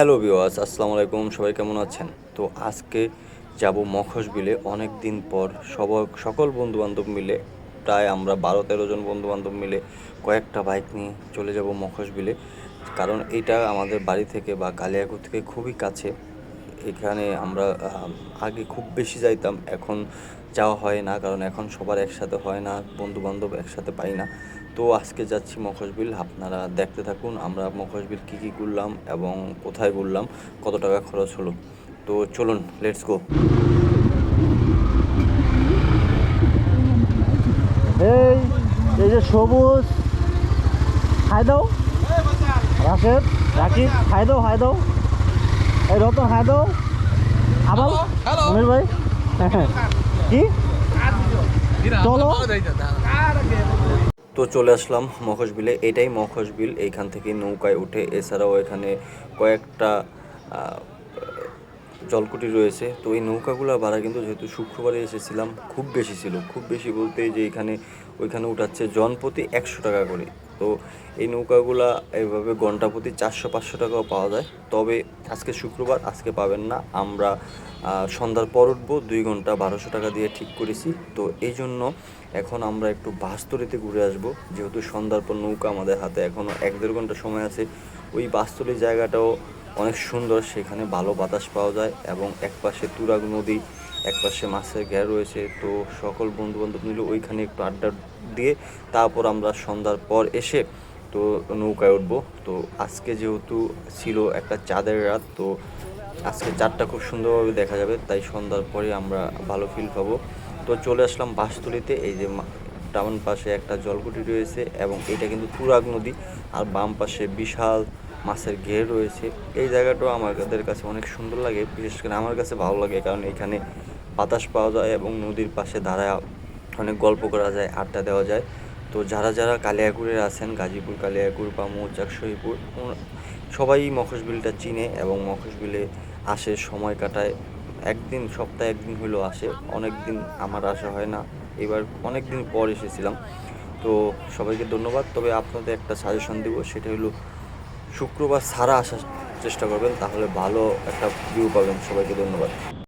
Hello বিওয়াস আসসালামু আলাইকুম, সবাই কেমন আছেন? তো আজকে যাব মখশ বিলে অনেক দিন পর সব, সকল বন্ধুবান্ধব মিলে, প্রায় আমরা বারো তেরো জন বন্ধুবান্ধব মিলে কয়েকটা বাইক নিয়ে চলে যাব মখশ বিলে কারণ এটা আমাদের বাড়ি থেকে বা কালিয়াকুর থেকে খুবই কাছে। এখানে আমরা আগে খুব বেশি যাইতাম, এখন যাওয়া হয় না, কারণ এখন সবার একসাথে হয় না বন্ধু বান্ধব একসাথে পাই না। তো আজকে যাচ্ছি মখসবিল আপনারা দেখতে থাকুন, আমরা মখসবিল কী কী ঘুরলাম এবং কোথায় ঘুরলাম, কত টাকা খরচ হলো। তো চলুন, লেটস গো। এই এই যে সবুজ হাই দাও। রাশেদ, রাকিব হাই দাও হাই দাও। এই রতন হাই দাও আবাল মনির ভাই। কি? চলো। তো চলে আসলাম মখসবিলে এটাই মখসবিল এইখান থেকে নৌকায় উঠে এছাড়াও এখানে কয়েকটা জলকুটি রয়েছে। তো এই নৌকাগুলো ভাড়া কিন্তু যেহেতু শুক্রবারে এসেছিলাম খুব বেশি ছিল। খুব বেশি বলতে যে এখানে ওইখানে উঠাচ্ছে জনপ্রতি একশো টাকা করে। তো এই নৌকাগুলা এইভাবে ঘণ্টা প্রতি চারশো, পাঁচশো টাকাও পাওয়া যায়। তবে আজকে শুক্রবার, আজকে পাবেন না। আমরা সন্ধ্যার পর উঠবো, দুই ঘণ্টা বারোশো টাকা দিয়ে ঠিক করেছি। তো এই জন্য এখন আমরা একটু বাস্তরিতে ঘুরে আসব। যেহেতু সন্ধ্যার পর নৌকা আমাদের হাতে এখনও এক দেড় ঘণ্টা সময় আছে। ওই বাস্তরি জায়গাটাও অনেক সুন্দর, সেখানে ভালো বাতাস পাওয়া যায় এবং একপাশে তুরাগ নদী, একপাশে মাছের ঘের রয়েছে। তো সকল বন্ধু বান্ধব মিলে ওইখানে একটু আড্ডা দিয়ে তারপর আমরা সন্ধ্যার পর এসে তো নৌকায় উঠবো। তো আজকে যেহেতু ছিল একটা চাঁদের রাত, তো আজকে চাঁদটা খুব সুন্দরভাবে দেখা যাবে, তাই সন্ধ্যার পরে আমরা ভালো ফিল পাবো। তো চলে আসলাম বাসতলিতে এই যে টাউন পাশে একটা জলকুটি রয়েছে এবং এটা কিন্তু তুরাগ নদী, আর বাম পাশে বিশাল মাছের ঘের রয়েছে। এই জায়গাটাও আমাদের কাছে অনেক সুন্দর লাগে, বিশেষ করে আমার কাছে ভালো লাগে, কারণ এখানে বাতাস পাওয়া যায় এবং নদীর পাশে দাঁড়ায় অনেক গল্প করা যায়, আড্ডা দেওয়া যায়। তো যারা যারা কালিয়াকুরের আছেন, গাজীপুর কালিয়াকুর বা মৌচাক শহীদপুর ওরা- সবাই মখসবিলটা চিনে এবং মখসবিলে আসে, সময় কাটায়। একদিন, সপ্তাহে একদিন হলেও আসে অনেক দিন আমার আসা হয় না। এবার অনেক দিন পর এসেছিলাম। তো সবাইকে ধন্যবাদ। তবে আপনাদের একটা সাজেশন দেবো, সেটা হলো শুক্রবার সারা আসার চেষ্টা করবেন তাহলে ভালো একটা ভিউ পাবেন সবাইকে ধন্যবাদ।